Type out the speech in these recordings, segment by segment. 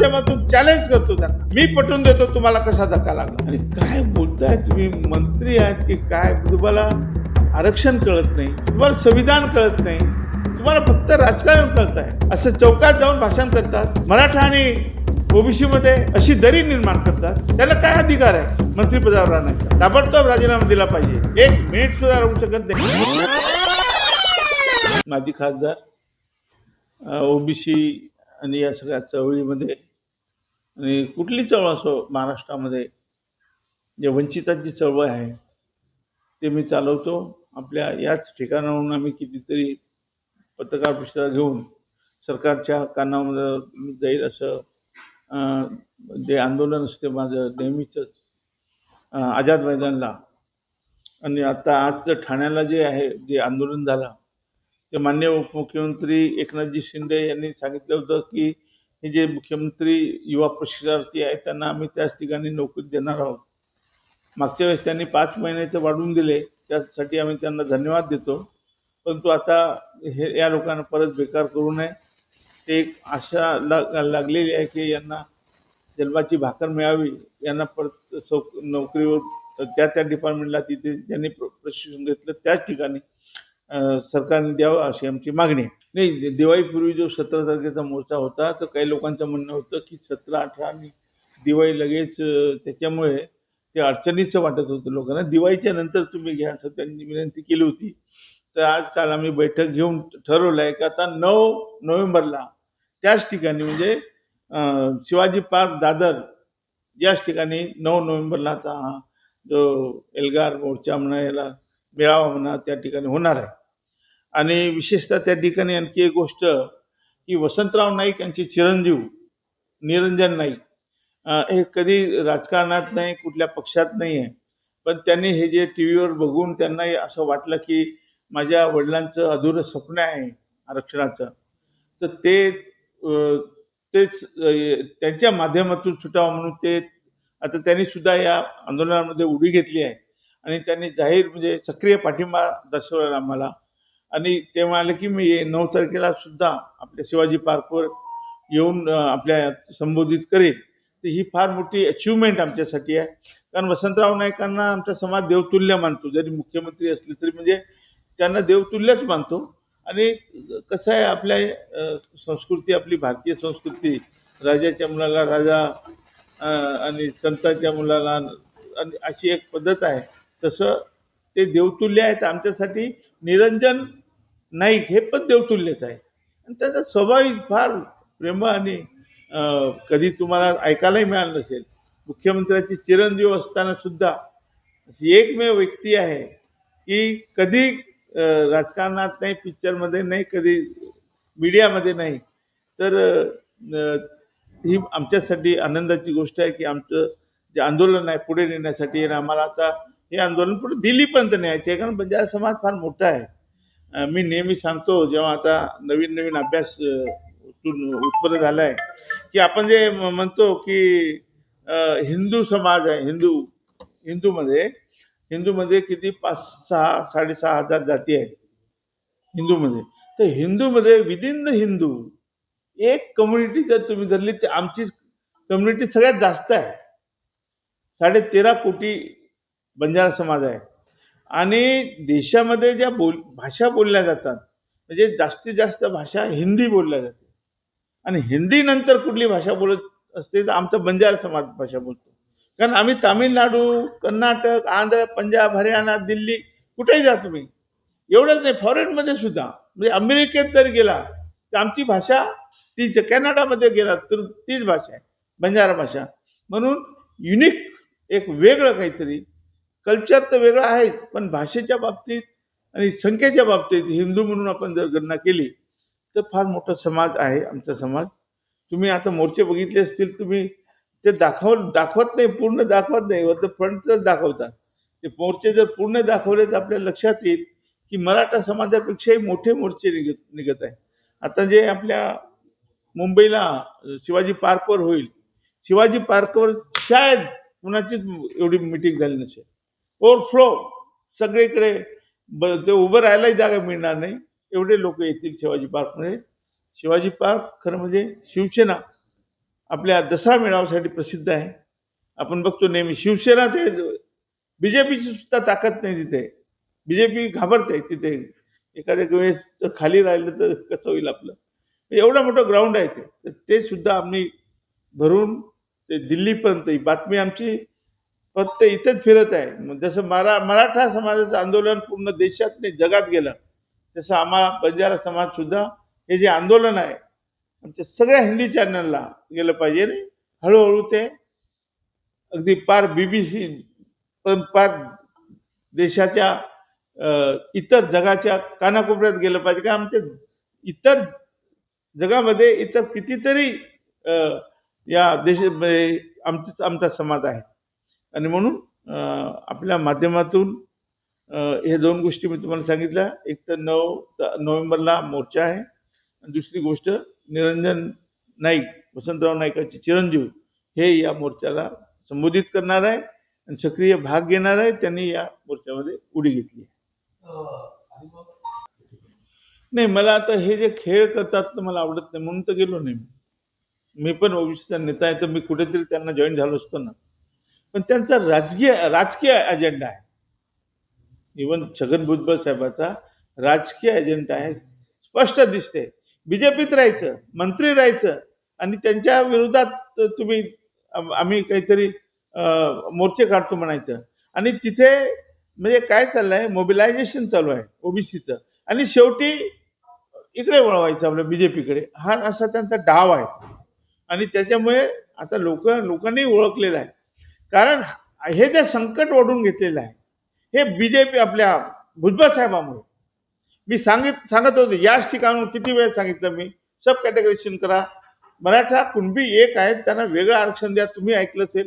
माध्यमातून चॅलेंज करतो त्यांना. मी पटवून देतो तुम्हाला कसा धक्का लागला? आणि काय बोलताय तुम्ही? मंत्री आहेत की काय? तुम्हाला आरक्षण कळत नाही तुम्हाला संविधान कळत नाही तुम्हाला फक्त राजकारण कळत आहे. असं चौकात जाऊन भाषण करतात. मराठा आणि ओबीसी मध्ये अशी दरी निर्माण करतात. त्याला काय अधिकार आहे? मंत्रीपदावर राहण्याचा ताबडतोब राजीनामा दिला पाहिजे. एक मिनिट सुद्धा राहू शकत नाही. माजी खासदार ओबीसी आणि या सगळ्या चळवळीमध्ये आणि कुठली चळवळ असो महाराष्ट्रामध्ये जे वंचितांची चळवळ आहे ते मी चालवतो. आपल्या याच ठिकाणाहून आम्ही कितीतरी पत्रकार परिषदा घेऊन सरकारच्या कानामध्ये जाईल असं जे आंदोलन असते माझं नेहमीचंच आझाद मैदानला. आणि आता आज तर ठाण्याला जे आहे जे आंदोलन झालं ते मान्य उपमुख्यमंत्री एकनाथजी शिंदे यांनी सांगितलं होतं की हे जे मुख्यमंत्री युवा प्रशिक्षणार्थी आहेत त्यांना आम्ही त्याच ठिकाणी नोकरी देणार आहोत. मागच्या वेळेस त्यांनी पाच महिन्याचे वाढवून दिले त्यासाठी आम्ही त्यांना धन्यवाद देतो. परंतु आता हे या लोकांना परत बेकार करू नये. ते एक आशा लाग लागलेली आहे की यांना जन्माची भाकर मिळावी यांना परत सौ नोकरीवर त्या त्या डिपार्टमेंटला तिथे ज्यांनी प्र- प्रशिक्षण घेतलं त्याच ठिकाणी सरकारने द्यावं अशी आमची मागणी आहे. नाही दिवाळीपूर्वी जो सतरा तारखेचा मोर्चा होता तर काही लोकांचं म्हणणं होतं की सतरा अठरा आणि दिवाळी लगेच त्याच्यामुळे ते अडचणीचं वाटत होतं लोकांना. दिवाळीच्या नंतर तुम्ही घ्या असं त्यांनी विनंती केली होती. तर आज काल आम्ही बैठक घेऊन ठरवलं आहे की आता नऊ नोव्हेंबरला त्याच ठिकाणी म्हणजे शिवाजी पार्क दादर याच ठिकाणी नऊ नोव्हेंबरला आता हा जो एल्गार मोर्चा म्हणा याला मेळावा म्हणा त्या ठिकाणी होणार आहे. आणि विशेषतः त्या ठिकाणी आणखी एक गोष्ट की वसंतराव नाईक यांचे चिरंजीव निरंजन नाईक हे कधी राजकारणात नाही कुठल्या पक्षात नाही आहे. पण त्यांनी हे जे टी व्हीवर बघून त्यांनाही असं वाटलं की माझ्या वडिलांचं अधुरं स्वप्न आहे आरक्षणाचं. तर ते तेच त्यांच्या माध्यमातून सुटावं म्हणून ते आता त्यांनी सुद्धा या आंदोलनामध्ये उडी घेतली आहे. आणि त्यांनी जाहीर म्हणजे सक्रिय पाठिंबा दर्शवला आम्हाला. आणि ते म्हणाले की मी नऊ तारखेला सुद्धा आपल्या शिवाजी पार्कवर येऊन आपल्या संबोधित करेल तर ही फार मोठी अचिव्हमेंट आमच्यासाठी आहे. कारण वसंतराव नाईकांना आमचा समाज देवतुल्य मानतो. जरी मुख्यमंत्री असले तरी म्हणजे त्यांना देवतुल्यच मानतो. आणि कसं आहे आपल्या संस्कृती आपली भारतीय संस्कृती राजाच्या मुलाला राजा आणि संतांच्या मुलाला आणि अशी एक पद्धत आहे. तसं ते देवतुल्य आहेत आमच्यासाठी. निरंजन नाईक हे पण देवतुल्यच आहे. आणि त्याचा स्वभाव फार प्रेम आणि कधी तुम्हाला ऐकायलाही मिळालं नसेल. मुख्यमंत्र्याची चिरंजीव असताना सुद्धा अशी एकमेव व्यक्ती आहे की कधी राजकारणात नाही पिक्चरमध्ये नाही कधी मीडियामध्ये नाही. तर ही आमच्यासाठी आनंदाची गोष्ट आहे की आमचं जे आंदोलन आहे पुढे नेण्यासाठी आणि आम्हाला आता हे आंदोलन पुढे दिली पण तर न्यायचे आहे. कारण बंजारा समाज फार मोठा आहे. मी नेहमी सांगतो जेव्हा आता नवीन नवीन अभ्यास उत्पन्न झाला आहे की आपण जे म- म्हणतो की हिंदू समाज आहे हिंदू हिंदूमध्ये हिंदूमध्ये किती पाच सहा साडेसहा हजार जाती आहेत हिंदूमध्ये. तर हिंदूमध्ये विदिन द हिंदू एक कम्युनिटी जर तुम्ही धरली तर आमची कम्युनिटी सगळ्यात जास्त आहे. साडे तेरा कोटी बंजारा समाज आहे. आणि देशामध्ये ज्या बोल भाषा बोलल्या जातात म्हणजे जास्तीत जास्त भाषा हिंदी बोलल्या जाते. आणि हिंदी नंतर कुठली भाषा बोलत असते तर आमचा बंजारा समाज भाषा बोलतो. कारण आम्ही तामिळनाडू कर्नाटक आंध्र पंजाब हरियाणा दिल्ली कुठेही जा तुम्ही. एवढंच नाही फॉरेनमध्ये सुद्धा म्हणजे अमेरिकेत जर गेला तर आमची भाषा तीच ज कॅनडामध्ये गेला तर तीच भाषा आहे बंजारा भाषा. म्हणून युनिक एक वेगळं काहीतरी कल्चर तर वेगळं आहेच पण भाषेच्या बाबतीत आणि संख्येच्या बाबतीत हिंदू म्हणून आपण जर गणना केली तर फार मोठा समाज आहे आमचा समाज. तुम्ही आता मोर्चे बघितले असतील तुम्ही ते दाखव दाखवत नाही पूर्ण दाखवत नाही वर फ्रंटच दाखवतात. ते मोर्चे जर पूर्ण दाखवले तर आपल्या लक्षात येईल की मराठा समाजापेक्षाही मोठे मोर्चे निघत निघत आहे आता जे आपल्या मुंबईला शिवाजी पार्कवर होईल शिवाजी पार्कवर शायद कुणाचीच एवढी मिटिंग झाली नसेल. ओव्हरफ्लो. सगळीकडे ब ते उभं राहायलाही जागा मिळणार नाही. एवढे लोक येतील शिवाजी पार्कमध्ये. शिवाजी पार्क खरं म्हणजे शिवसेना आपल्या दसरा मेळाव्यासाठी प्रसिद्ध आहे. आपण बघतो नेहमी शिवसेना ते बी जे पीची सुद्धा ताकद नाही तिथे. बी जे पी घाबरते तिथे. एखाद्या वेळेस जर खाली राहिलं तर कसं होईल आपलं? एवढं मोठं ग्राउंड आहे ते. तर ते सुद्धा आम्ही भरून ते दिल्लीपर्यंत ही बातमी आमची फक्त इथंच फिरत आहे. मग जसं मरा मराठा समाजाचं आंदोलन पूर्ण देशात नाही जगात गेलं. तसं आम्हाला बंजारा समाज सुद्धा हे जे आंदोलन आहे आमच्या सगळ्या हिंदी चॅनलला गेलं पाहिजे आणि हळूहळू ते अगदी पार बी बी सी पार देशाच्या इतर जगाच्या कानाकोपऱ्यात गेलं पाहिजे. का आमच्या इतर जगामध्ये इतर कितीतरी या देश म्हणजे आमचा आमचा समाज आहे. आणि म्हणून आपल्या माध्यमातून हे दोन गोष्टी मी तुम्हाला सांगितल्या. एक तर नऊ नोव्हेंबरला मोर्चा आहे. आणि दुसरी गोष्ट निरंजन नाईक वसंतराव नाईकाचे चिरंजीव हे या मोर्चाला संबोधित करणार आहे आणि सक्रिय भाग घेणार आहे. त्यांनी या मोर्चामध्ये उडी घेतली आहे. नाही मला आता हे जे खेळ करतात तर मला आवडत नाही. म्हणून तर गेलो नाही मी. मी पण ओबीसीचा नेता आहे तर मी कुठेतरी त्यांना जॉईन झालो असतो ना. पण त्यांचा राजकीय राजकीय अजेंडा आहे. इवन छगन भुजबळ साहेबाचा राजकीय एजेंडा आहे. स्पष्ट दिसते. बीजेपीत राहायचं मंत्री राहायचं आणि त्यांच्या विरोधात तुम्ही आम्ही काहीतरी मोर्चे काढतो म्हणायचं. आणि तिथे म्हणजे काय चाललंय? मोबिलायझेशन चालू आहे ओबीसीचं आणि शेवटी इकडे वळवायचं आपलं बीजेपीकडे हा असा त्यांचा डाव आहे. आणि त्याच्यामुळे आता लोक लोकांनी ओळखलेला आहे. कारण हे जे संकट ओढून घेतलेलं आहे हे बी जे पी आपल्या भुजबळ साहेबामुळे. मी सांगित सांगत होते याच ठिकाणून किती वेळ सांगितलं मी? सब कॅटेगरीशन करा. मराठा कुणबी एक आहेत त्यांना वेगळं आरक्षण द्या तुम्ही ऐकलं असेल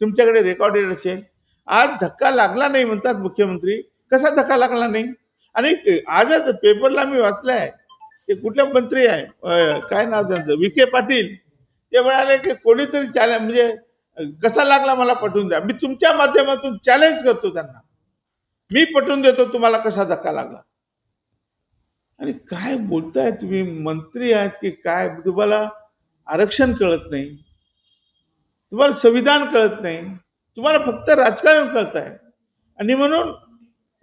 तुमच्याकडे रेकॉर्डेड असेल. आज धक्का लागला नाही म्हणतात मुख्यमंत्री. कसा धक्का लागला नाही? आणि आजच पेपरला मी वाचलं आहे ते कुठले मंत्री आहे? काय नाव त्यांचं? विखे पाटील. ते म्हणाले की कोणीतरी चॅलेंज म्हणजे कसा लागला मला पटवून द्या. मी तुमच्या माध्यमातून चॅलेंज करतो त्यांना. मी पटवून देतो तुम्हाला कसा धक्का लागला? आणि काय बोलताय तुम्ही? मंत्री आहेत की काय? तुम्हाला आरक्षण कळत नाही. तुम्हाला संविधान कळत नाही. तुम्हाला फक्त राजकारण कळत आहे आणि म्हणून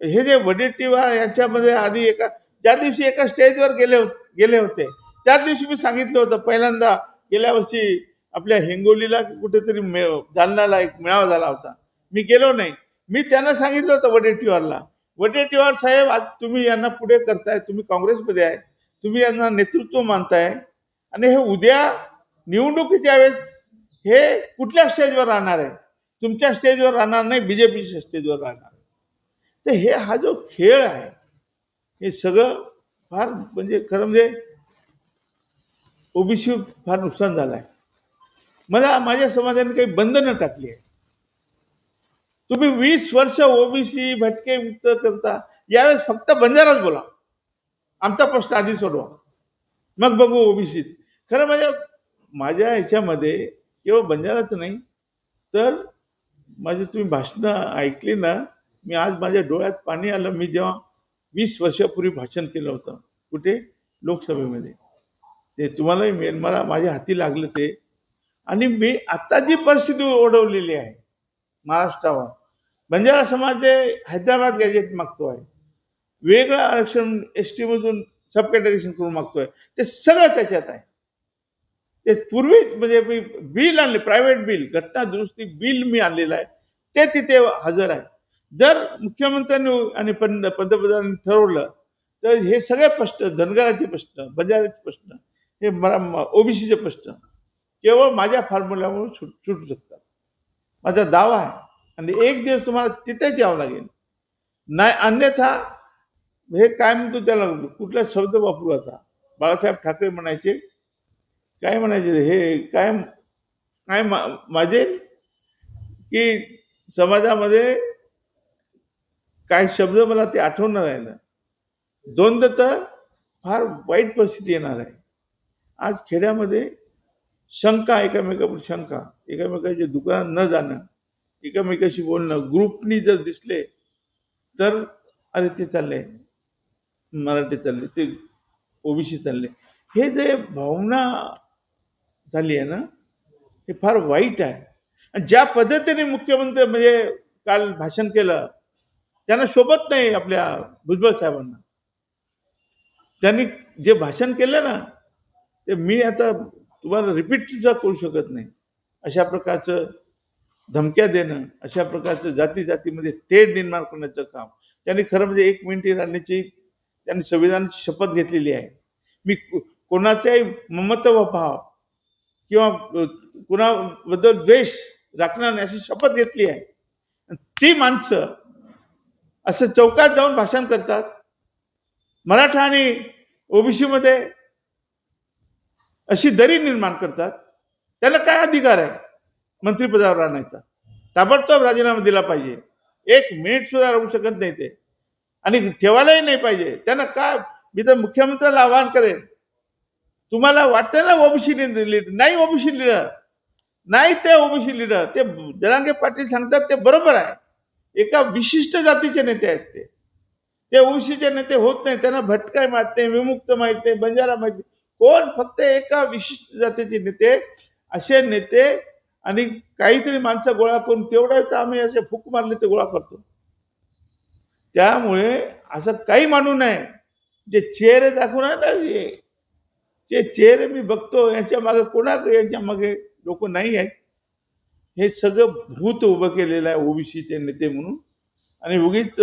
हे जे वडेट्टीवार यांच्यामध्ये आधी एका ज्या दिवशी एका स्टेजवर गेले गेले होते त्याच दिवशी मी सांगितलं होतं पहिल्यांदा गेल्या वर्षी आपल्या हिंगोलीला कुठेतरी मे जालनाला एक मेळावा झाला होता. मी गेलो नाही. मी त्यांना सांगितलं होतं वडेट्टीवारला. वडेट्टीवार साहेब आज तुम्ही यांना पुढे करताय तुम्ही काँग्रेसमध्ये आहे. तुम्ही यांना नेतृत्व मानताय. आणि हे उद्या निवडणुकीच्या वेळेस हे कुठल्या स्टेजवर राहणार आहे? तुमच्या स्टेजवर राहणार नाही बीजेपीच्या स्टेजवर राहणार तर हे हा जो खेळ आहे हे सगळं फार म्हणजे खरं म्हणजे ओबीसी फार नुकसान झालं आहे मला माझ्या समाजाने काही बंधनं टाकली आहे. तुम्ही वीस वर्ष ओबीसी भटके मुक्त करता यावेळेस फक्त बंजाराच बोला. आमचा प्रश्न आधी सोडवा. मग बघू ओबीसीत खरं माझ्या माझ्या ह्याच्यामध्ये केवळ बंजाराच नाही तर माझे तुम्ही भाषणं ऐकली ना मी आज माझ्या डोळ्यात पाणी आलं. मी जेव्हा वीस वर्षापूर्वी भाषण केलं होतं कुठे? लोकसभेमध्ये. ते तुम्हालाही मिळेल. मला माझ्या हाती लागलं ते. आणि मी आता जी परिस्थिती ओढवलेली आहे महाराष्ट्रावर म्हणजे बंजारा समाज हे हैदराबाद गॅजेट मागतो आहे वेगळं आरक्षण एस टीमधून सब कॅटेगरेशन करून मागतोय ते सगळं त्याच्यात आहे. ते पूर्वी म्हणजे मी बिल आणले प्रायव्हेट बिल घटना दुरुस्ती बिल मी आणलेलं आहे ते तिथे हजर आहे. जर मुख्यमंत्र्यांनी आणि पंत पंतप्रधानांनी ठरवलं तर हे सगळे प्रश्न धनगराचे प्रश्न बंजाराचे प्रश्न हे मरा ओबीसीचे प्रश्न केवळ माझ्या फॉर्म्युल्यामुळे सुट सुटू शकतात. माझा दावा आहे. आणि एक दिवस तुम्हाला तिथेच यावं लागेल. नाही अन्यथा हे काय म्हणतो त्याला कुठला शब्द वापरू आता? बाळासाहेब ठाकरे म्हणायचे काय म्हणायचे हे काय काय मा- माझे? की समाजामध्ये काय शब्द मला ते आठवणार आहे ना. दोनदा तर फार वाईट परिस्थिती येणार आहे. आज खेड्यामध्ये शंका एकामेकावर शंका. एकामेकाच्या दुकानात न जाणं एकामेकाशी बोलणं ग्रुपनी जर दिसले तर अरे ते चालले. मराठी चालले ते ओबीसी चालले. हे जे भावना झाली आहे ना हे फार वाईट आहे. आणि ज्या पद्धतीने मुख्यमंत्री म्हणजे काल भाषण केलं त्यांना शोभत नाही आपल्या भुजबळ साहेबांना. त्यांनी जे भाषण केलं ना ते मी आता तुम्हाला रिपीट सुद्धा करू शकत नाही. अशा प्रकारचं धमक्या देणं अशा प्रकारचं जाती जातीमध्ये तेढ निर्माण करण्याचं काम. त्यांनी खरं म्हणजे एक मिनिटी राहण्याची त्यांनी संविधानाची शपथ घेतलेली आहे. मी कोणाचाही ममत्व भाव किंवा कुणाबद्दल द्वेष राखणार नाही अशी शपथ घेतली आहे. आणि ती माणसं असं चौकात जाऊन भाषण करतात. मराठा आणि ओबीसीमध्ये अशी दरी निर्माण करतात. त्याला काय अधिकार आहे? मंत्रिपदावर आणायचा. ताबडतोब राजीनामा दिला पाहिजे. एक मिनिट सुद्धा राहू शकत नाही ते. आणि ठेवायलाही नाही पाहिजे. त्यांना काय? मी तर मुख्यमंत्र्याला आवाहन करेन. तुम्हाला वाटतं ना ओबीसी लिडर नाही ओबीसी लिडर नाही ते ओबीसी लिडर ते जरांगे पाटील सांगतात ते बरोबर आहे. एका विशिष्ट जातीचे नेते आहेत ते. ते ओबीसीचे नेते होत नाही. त्यांना भटकाय माहीत नाही विमुक्त माहीत नाही बंजारा माहीत नाही. कोण फक्त एका विशिष्ट जातीचे नेते असे नेते आणि काहीतरी माणसं गोळा करून तेवढं तर आम्ही असे फुक मारले ते गोळा करतो. त्यामुळे असं काही मानू नये. जे चेहरे दाखवून आहे ना जे जे चेहरे मी बघतो यांच्या मागे कोणा यांच्या मागे लोक नाही आहेत. हे सगळं भूत उभं केलेलं आहे ओबीसीचे नेते म्हणून. आणि उगीच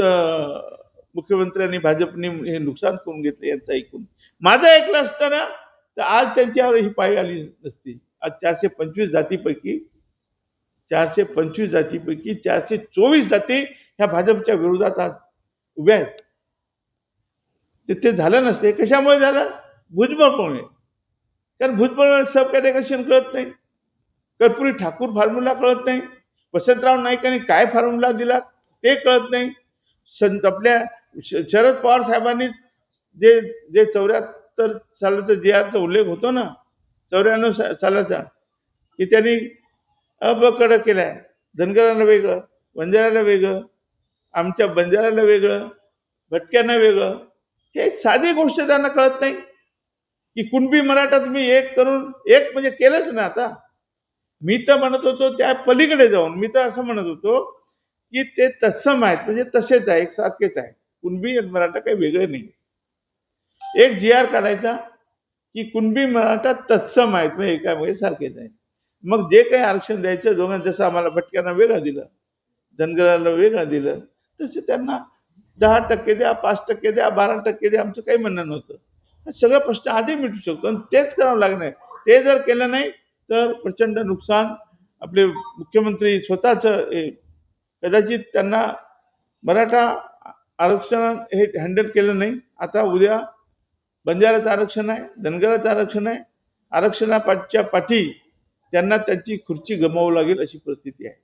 मुख्यमंत्र्यांनी भाजपने हे नुकसान करून घेतलं यांचं ऐकून. माझं ऐकलं असताना तर आज त्यांच्यावर ही पाळी आली नसती. आज चारशे पंचवीस जातीपैकी चारशे पंचवीस जातीपैकी चारशे चोवीस जाती ह्या भाजपच्या विरोधात आज उभ्या आहेत. ते ते झालं नसते. कशामुळे झालं? भुजबळमुळे. कारण भुजबळ सब कॅटेगशन कळत नाही. कर्पुरी ठाकूर फॉर्म्युला कळत नाही. वसंतराव नाईकांनी काय फॉर्म्युला दिला ते कळत नाही. संत आपल्या श- शरद पवार साहेबांनी जे जे चौऱ्यात चौऱ्याहत्तर सालाचा जी आरचा उल्लेख होतो ना चौऱ्याण्णव सा- सालाचा की त्यांनी अबकड केलाय. धनगराला वेगळं बंजाराला वेगळं आमच्या बंजाऱ्याला वेगळं भटक्यांना वेगळं हे साधी गोष्ट त्यांना कळत नाही. की कुणबी मराठा तुम्ही एक करून एक म्हणजे केलंच ना आता. मी तर म्हणत होतो त्या पलीकडे जाऊन मी तर असं म्हणत होतो की ते तत्सम आहेत म्हणजे तसेच आहे एकसारखेच आहे. कुणबी आणि मराठा काही वेगळे नाही. एक जी आर काढायचा की कुणबी मराठा तत्सम आहेत म्हणजे एकामध्ये सारखेच आहे मग जे काही आरक्षण द्यायचं दोघांना जसं आम्हाला भटक्यांना वेगळं दिलं धनगराला वेगळं दिलं तसं त्यांना दहा टक्के द्या पाच टक्के द्या बारा टक्के द्या आमचं काही म्हणणं नव्हतं. हा सगळा प्रश्न आधी मिटू शकतो आणि तेच करावं लागणार ते जर केलं नाही तर प्रचंड नुकसान. आपले मुख्यमंत्री स्वतःचं कदाचित त्यांना मराठा आरक्षण हे हँडल केलं नाही. आता उद्या बंजाराचं आरक्षण आहे धनगराचं आरक्षण आहे आरक्षणापाठच्या पाठी त्यांना त्यांची खुर्ची गमावू लागेल अशी परिस्थिती आहे.